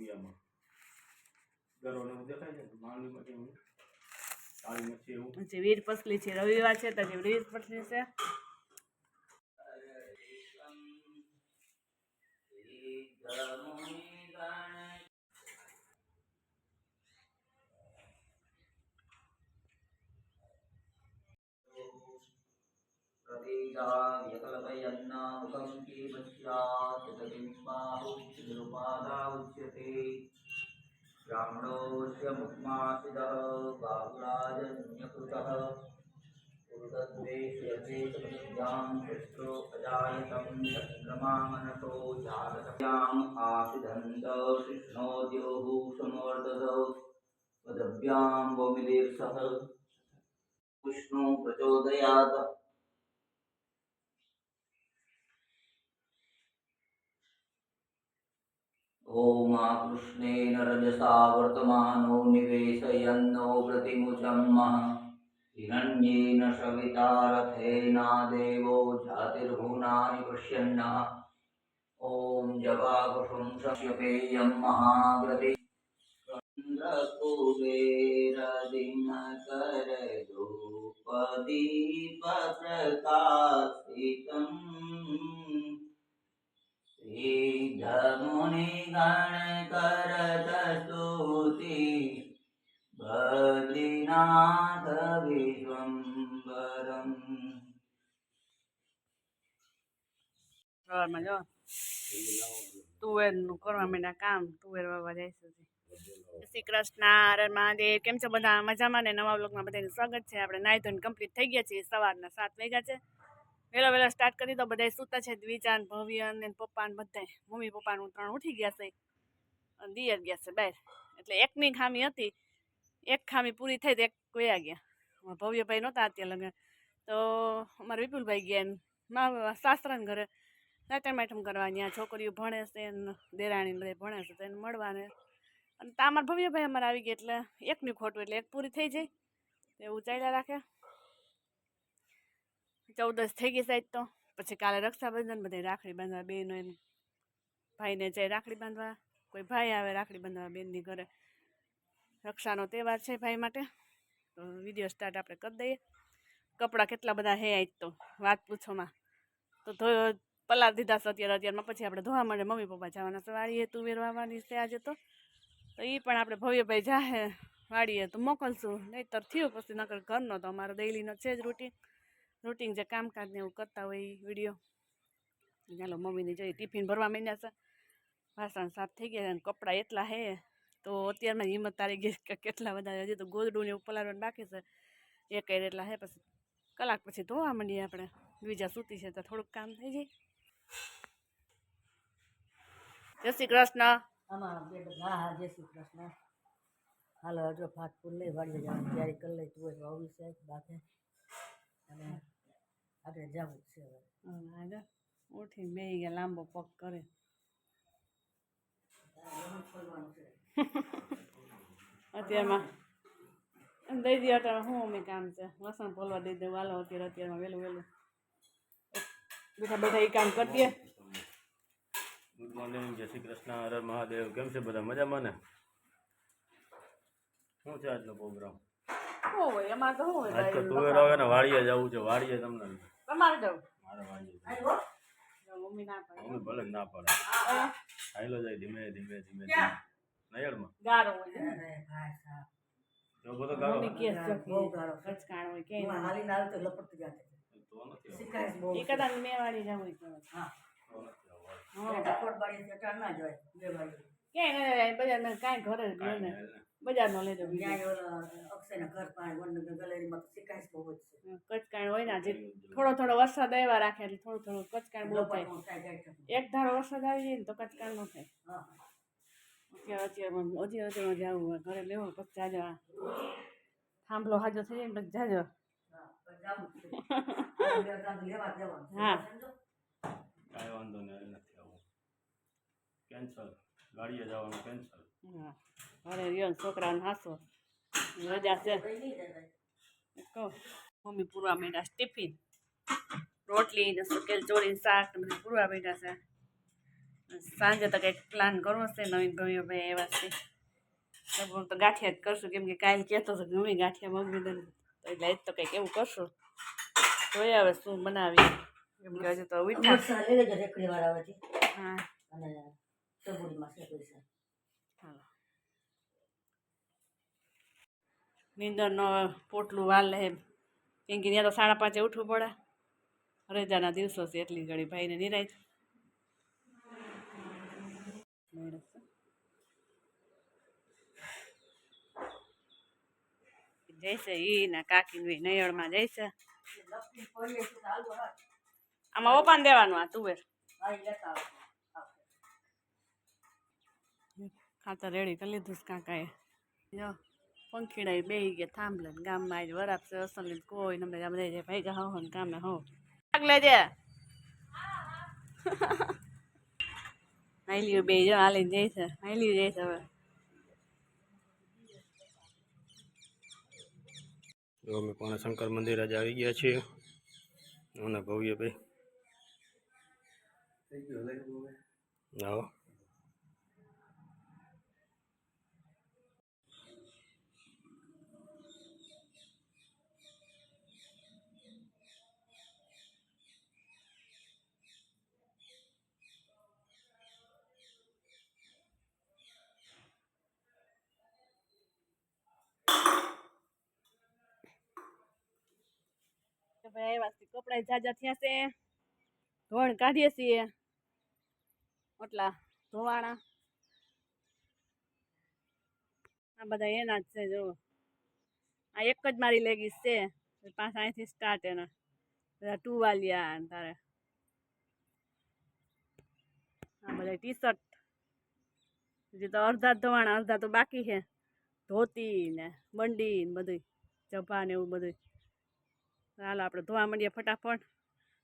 રૂપિયામાં ગરોને એવું દેખાય છે માંડવી માટે એવું કાળી મચ્છી એવું પછી વીર પસલી છે રવિવાર છે તો હજી વીર પસલી છે प्रतीजाव्यकल्पयन्नामुखं किमस्याचितकिम्बाहुचिरुपादा उच्यते ब्राह्मणोऽस्य मुक्मासिदः बाहुराजन्यकृतः पुरुतद्वेष्यचेतविद्यां कृष्णो अजायतं चन्द्रमामनसो जातस्याम् आसिदन्त कृष्णोद्योः समवर्तत वदभ्यां वोमिलेप्सः विष्णु प्रचोदयात् ॐ कृष्णेन रजसा वर्तमानो निवेशयन्नो प्रतिमुचम्मः हिरण्येन सविता रथेना देवो जातिर्भुवनानि पश्यन्नः ॐ जवाकुसुं सस्यपेयं ગણ જો તુવેરનું કરવા માંડ્યા કામ તુવેર વાવવા જાય સુધી શ્રી કૃષ્ણ હરણ મહાદેવ કેમ છો બધા મજામાં ને નવા બ્લોગમાં બધાનું સ્વાગત છે આપણે નાઈ ધોઈને કમ્પ્લીટ થઈ ગયા છે સવારના સાત વાગ્યા છે વહેલા વહેલા સ્ટાર્ટ કરી તો બધા સૂતા છે દ્વિજાન ભવ્ય ને પપ્પા ને બધા. મમ્મી પપ્પાનું ત્રણ ઉઠી ગયા છે. અને દિયર ગયા છે બહાર. એટલે એકની ખામી હતી. એક ખામી પૂરી થઈ તો એક કોયા ગયા. ભવ્યભાઈ નહોતા અત્યારે લગન. તો અમારા વિપુલભાઈ ગયા મા સાસરાને ઘરે નાટમ માટમ કરવા ત્યાં છોકરીઓ ભણે છે દેરાણી બધા ભણે છે તો એને મળવાને અને તા અમારા ભવ્યભાઈ અમારે આવી ગયા એટલે એકની ખોટું એટલે એક પૂરી થઈ જાય. એવું ચાલ્યા રાખે. ચૌદસ થઈ ગઈ સાહેબ તો. પછી કાલે રક્ષાબંધન, બધે રાખડી બાંધવા બેનો એને ભાઈને જાય રાખડી બાંધવા, કોઈ ભાઈ આવે રાખડી બાંધવા બેનની ઘરે. રક્ષાનો તહેવાર છે ભાઈ માટે. તો વીડિયો સ્ટાર્ટ આપણે કરી દઈએ. કપડાં કેટલા બધા હે આજ તો, વાત પૂછોમાં તો ધો પલાર દીધા છે અત્યારે, અત્યારમાં પછી આપણે ધોવા માટે મમ્મી પપ્પા જવાના છે. વાળીએ તું વેરવાની છે આજે તો. તો એ પણ આપણે ભવ્યભાઈ જાહે વાળીએ તો મોકલશું. નહીંતર થયું પછી નકર ઘરનો તો અમારો ડેઈલીનો છે જ રૂટીન રૂટીન જે કામકાજ ને એવું કરતા હોય વીડિયો. ચાલો મમ્મીને જોઈએ ટિફિન ભરવા માંડ્યા છે. વાસણ સાફ થઈ ગયા અને કપડાં એટલા હે તો અત્યારમાં હિંમત તારી ગઈ કે કેટલા બધા હજી તો ગોદડું ને એવું પલાળવાનું બાકી છે. એક એટલા હે પછી કલાક પછી ધોવા માંડીએ આપણે. બીજા સૂતી છે તો થોડુંક કામ થઈ જાય. જય શ્રી કૃષ્ણ. હાલો, હજુ ફાટ ફૂલ લઈ વાળી જવાની તૈયારી કરી લઈ તું બાકી. અને આગળ જવું છે હવે. આગળ ઉઠી બે ગયા લાંબો પગ કરે અત્યારમાં એમ દઈ દઈએ અત્યારે શું અમે કામ છે? લસણ પોલવા દઈ દઉં વાલો અત્યારે અત્યારમાં વહેલું વહેલું. બેઠા બેઠા એ કામ કરીએ દઈએ ગુડ મોર્નિંગ જય શ્રી કૃષ્ણ હર મહાદેવ. કેમ છે બધા? મજામાં ને? શું છે આજનો પ્રોગ્રામ હોય? એમાં તો શું હોય? તુવેર આવે ને વાડીએ જવું છે વાડીએ તમને. તમારે જવું. મમ્મી ના પાડે. મમ્મી ભલે ના પડે. હાઈલો જાય ધીમે ધીમે ધીમે? ગારો હોય. જો બધો ગાળો મમ્મી કે બહુ ગાળો. કચકાણ હોય કે હું હાલીને તો લપટતી જાતે તો નથી શીખાય બહુ એ કદાચ મેં હોય તો. હા. ના જોય બે બાજુ ક્યાંય બજારમાં કાંઈ ઘરે જ ને નહીં. બજારનો લઈ ઓલા અક્ષયના ઘર પાસે વનનગર ગેલેરીમાં બહુ જ છે. કચકાણ હોય ને જે થોડો થોડો વરસાદ આવ્યા રાખે એટલે થોડું થોડું કચકાણ બહુ થાય. એક ધારો વરસાદ આવી જાય ને તો કચકાણ ન થાય. હા અત્યારે અત્યારે હજી હજી જવું હોય ઘરે લેવો પછી જાજો થાંભલો હાજો થઈ જાય ને પછી જાજો. હા જાવું? કાંઈ વાંધો નહીં નથી આવું. કેન્સલ ગાડીએ જવાનું કેન્સલ હા. ઘરે રહ્યો છોકરાને હાસો. રજા છે. કહો. મમ્મી પૂરવા માંડ્યા છે ટિફિન. રોટલી ને સુકેલ ચોળી શાક ને બધું પૂરવા માંડ્યા છે. સાંજે તો કંઈક પ્લાન કરવો છે નવીન ભાઈઓ ભાઈ એવા છે. હું તો ગાંઠિયા જ કરશું કેમ કે કાલે કહેતો હતો કે મમ્મી ગાંઠિયા મમ્મી દે એટલે આજ તો કંઈક એવું કરશું. જોઈએ હવે શું બનાવી એમ કે હજુ તો ઉઠા હા. હા અને ટબુડીમાં છે પૈસા હાલો નીંદરનો પોટલું વાલ એમ. કેમ કે ત્યાં તો સાડા પાંચે ઉઠવું પડે. રજાના દિવસો છે એટલી ઘડી ભાઈને નિરાય જઈશે ઈ ને કાકી નયળમાં જઈશે. આમાં ઓપાન દેવાનું આ તુવેર. ખાતર રેડી કરી લીધું કાકાએ. જો. પંખીડા બે ગયા થાંભલે ગામમાં આજે વરાપ છે અસલ કોઈ ને બધા જાય જે ભાઈ હો ને કામે હો ભાગ લેજે હાલ્યું બે જો હાલીને જાય છે હાલ્યું જાય છે હવે જો અમે પણ શંકર મંદિર આજે આવી ગયા છીએ. અને ભવ્ય ભાઈ. આવો તો ભાઈ છે કપડા જાજા થયા છે. ધોણ કાઢીએ છીએ. ઓટલા ધોવાણા. આ બધા એના જ છે જો આ એક જ મારી લેગીસ છે પાછા અહીંથી સ્ટાર્ટ એના. બધા ટુવાલિયા વાલિયા તારે. આ બધા ટી શર્ટ હજી તો અડધા ધોવાણા, અડધા તો બાકી છે. ધોતી ને બંડી ને બધું જભા ને એવું બધું હાલો આપણે ધોવા માંડીએ ફટાફટ.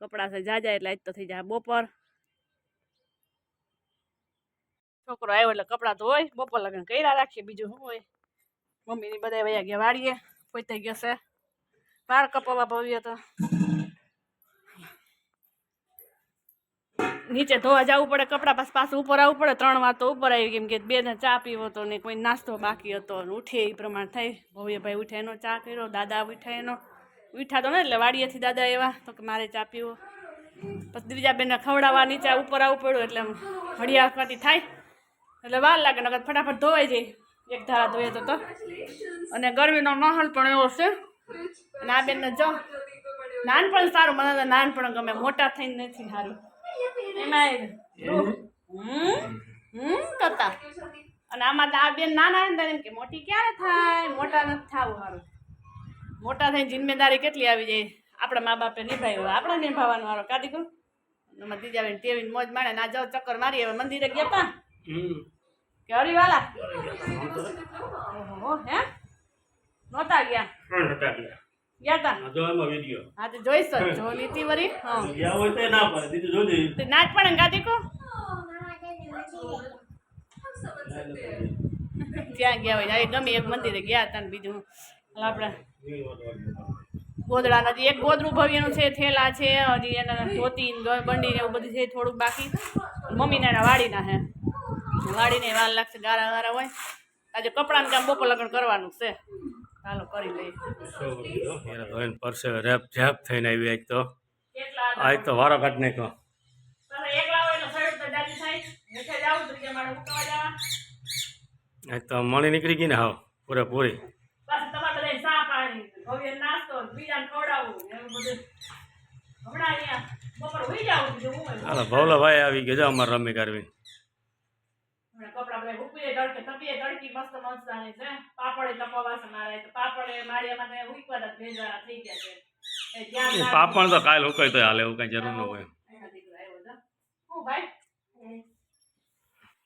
કપડાં છે, જાજા એટલે આજ તો થઈ જાય બપોર. છોકરો આવ્યો એટલે કપડાં ધોય બપોર લગ્ન કર્યા રાખીએ, બીજું શું હોય? મમ્મીની બધા વયા ગયા વાળીએ પોતે ગયા છે. કપાવવા ભવ્ય તો. નીચે ધોવા જવું પડે, કપડાં પાછું પાછું ઉપર આવવું પડે. ત્રણ વાર તો ઉપર આવી કેમ કે બેને ચા પીવો હતો ને કોઈ નાસ્તો બાકી હતો ને ઉઠે એ પ્રમાણે થઈ. ભવ્યભાઈ ઉઠે એનો ચા કર્યો, દાદા ઉઠે એનો. ઉઠ્યા તો ને એટલે વાડીએથી દાદા એવા તો કે મારે ચા પીવો. પછી બીજા બેનને ખવડાવવા નીચે ઉપર આવવું પડ્યું એટલે આમ હળિયા થાય. એટલે વાર લાગે નગર ફટાફટ ધોવાઈ જાય. એક ધારા ધોઈએ તો તો. અને ગરમીનો માહોલ પણ એવો છે. અને આ બેનને જો નાનપણ સારું મને તો નાનપણ ગમે. મોટા થઈને નથી સારું. એમાં હમ? હમ કરતા. અને આમાં તો આ બેન નાના એમ કે મોટી ક્યારે થાય? મોટા નથી થવું સારું મોટા થઈને જિમ્મેદારી કેટલી આવી જાય? આપણા મા બાપે નિભાવી હોય. આપણે નિભાવવાનું વારો કાઢી ગયો એમાં ત્રીજા બેન ટેવીને મોજ માણે ના જાઓ ચક્કર મારી હવે મંદિરે ગયા તા? કે હરિવાલા? ઓહો હે? નહોતા ગયા? ગયા? તા? હા તો જોઈશ. જ લીધી વરી હા. હોય તો ના પડે. જોજે કો? ત્યાં ગયા હોય ગમે એક મંદિરે ગયા હતા ને બીજું. આપણે. ગોદડા નથી એક ગોદડું ભવ્યનું છે થેલા છે હજી એના ધોતી બંડી ને એવું બધું છે થોડુંક બાકી. મમ્મીને એના વાડીના હે વાડીને વાર લાગશે ગારા ગારા હોય. આજે કપડાનું કામ બપોર લગ્ન કરવાનું છે. ચાલો કરી લઈએ. પરસે રેપ ઝેપ થઈને આવી આજ તો આજ તો વારો કાઢ નાખ્યો આજ તો મળી નીકળી ગઈ ને હાવ પૂરેપૂરી. ભેજવાના થઈ ભાઈ આવી એ અમારે રમી કરવી પાપણ તો કાલ હુકાય તો હાલે એવું કઈ જરૂર ન હોય.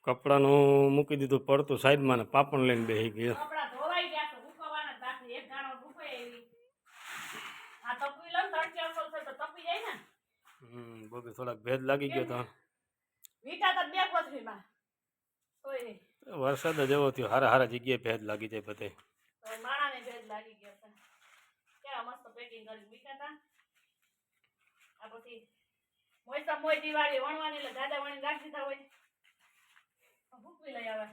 કપડાનું મૂકી દીધું પડતું સાઈડમાં ને પાપણ લઈને બેસી ગયો કપડાં ધોવાઈ ગયા છે હુકવવાના જ બાકી એક ગાણો હુકાય એવી આ તપવી લો ને તડકે અસર થાય તો તપી જાય ને હમ બગી થોડાક ભેદ લાગી ગયો તો. વીટા તો બે કોથળીમાં. વરસાદ જ એવો થયો હારા હારા જગ્યાએ ભેદ લાગી જાય બધે. માણાને ભેદ લાગી ગયો છે. કેવા મસ્ત પેકિંગ કરી મીઠા હતા આ પછી મોયસા મોય દિવાળી વણવાની એટલે દાદા વણી રાખી દીધા હોય. ભૂકવી લઈ આવે.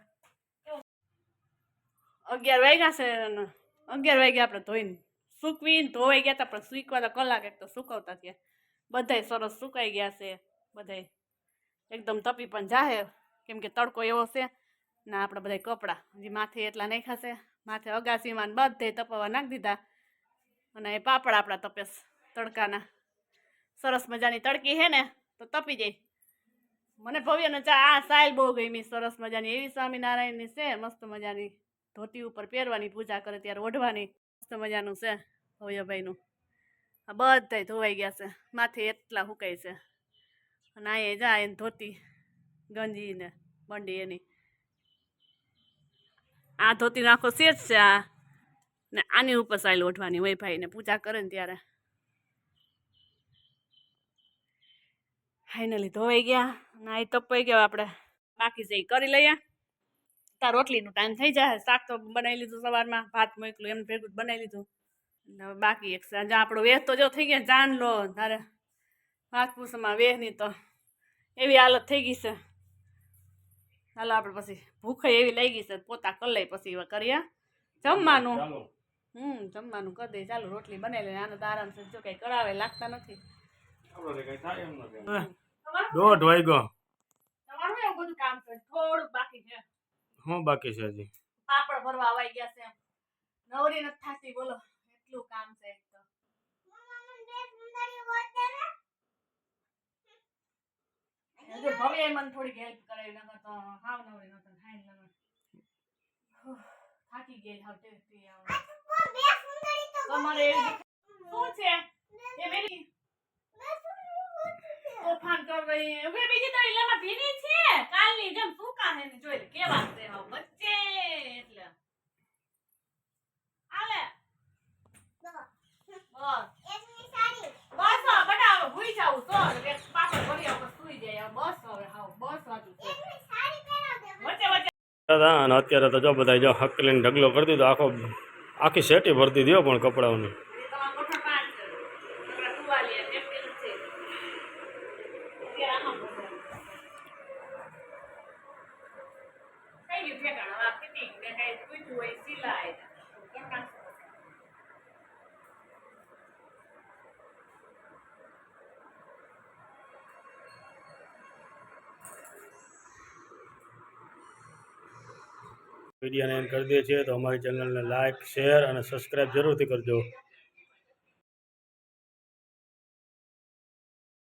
અગિયાર વાગ્યા છે અગિયાર વાગ્યા આપણે ધોઈને સૂકવીને ધોવાઈ ગયા હતા પણ સૂકવા તો કલાક એક તો સુકવતા ત્યાં બધાય સરસ સુકાઈ ગયા છે, બધાય. એકદમ તપી પણ જાહે, કેમ કે તડકો એવો છે. ને આપણે બધા કપડાં, હજી માથે એટલા નાખ્યા છે. માથે અગાસીમાં બધે તપવા નાખી દીધા. અને એ પાપડ આપણા તપેસ તડકાના. સરસ મજાની તડકી હે ને, તો તપી જાય. મને ભવ્યને ચા, આ સાયલ બહુ ગમી સરસ મજાની. એવી સ્વામિનારાયણની છે, મસ્ત મજાની ધોતી ઉપર પહેરવાની પૂજા કરે, ત્યારે ઓઢવાની મસ્ત મજાનું છે, ભવ્યભાઈનું. આ બધા ધોવાઈ ગયા છે. માથે એટલા હુકાય છે. અને અહીંયા જાય એને ધોતી ગંજી ને બંડી એની. આ ધોતી આખો સેટ છે આ. ને આની ઉપર સાયલ ઓઢવાની હોય ભાઈને પૂજા કરે ને ત્યારે. ફાઇનલી ધોવાઈ ગયા. ના એ તપાઈ ગયો આપણે. બાકી જઈ કરી લઈએ. તાર રોટલીનું ટાઈમ થઈ જાય શાક તો બનાવી લીધું સવારમાં. ભાત મોકલું, એમ ભેગું બનાવી લીધું. હવે બાકી એક સાંજે આપણો વેહ તો જો થઈ ગયા જાન લો તારે ભાત પૂસમાં વેહની તો. એવી હાલત થઈ ગઈ છે. હાલો આપણે પછી ભૂખ એવી લઈ ગઈ છે પોતા કરી લઈ પછી હવે કરીએ. જમવાનું? હમ જમવાનું કરી દે ચાલો રોટલી બનાવી લે આનો તો આરામ છે જો કઈ કરાવે લાગતા નથી. આપણે કઈ થાય એમ નથી તમારું દોઢ વાગ્યો. તમારું એવું બધું કામ છે? થોડુંક બાકી છે. હું બાકી છે હજી? પાપડ ભરવા આવી ગયા છે. નવરી નથી થાતી બોલો. એટલું કામ છે એક તો? હજુ ભવ્ય મને થોડીક હેલ્પ કરાવી નકર તો હાવ નવરી નતો હાઈ નગર થાકી ગઈ હાવ તે તે આવ તમારે શું છે? એ મેરી તોફાન કર રહી હે. હવે બીજી તો ઇલામાં ભીની છે? કાલની જેમ સૂકા હે ને? જોઈ કે કેવા છે હાવ બચ્ચે એટલે. આલે અને અત્યારે તો જો બધા જો હકલીને ઢગલો કરી દીધો. આખો આખી શેટી ભરતી દો પણ કપડાઓની. તમારા કોઠા પાંચ છે તમારા ટુવાલી છે ટેપટેલ છે અત્યારે આમાં ભરવાનું. કઈ ગયું ઠેકાણું? આ fitting ને કાંઈ તૂટ્યું હોય સિલાઈ કરી નાખશું. વિડીયોને એન્ડ કરી દે છે તો અમારી ચેનલને લાઇક શેર અને સબસ્ક્રાઈબ જરૂરથી કરજો.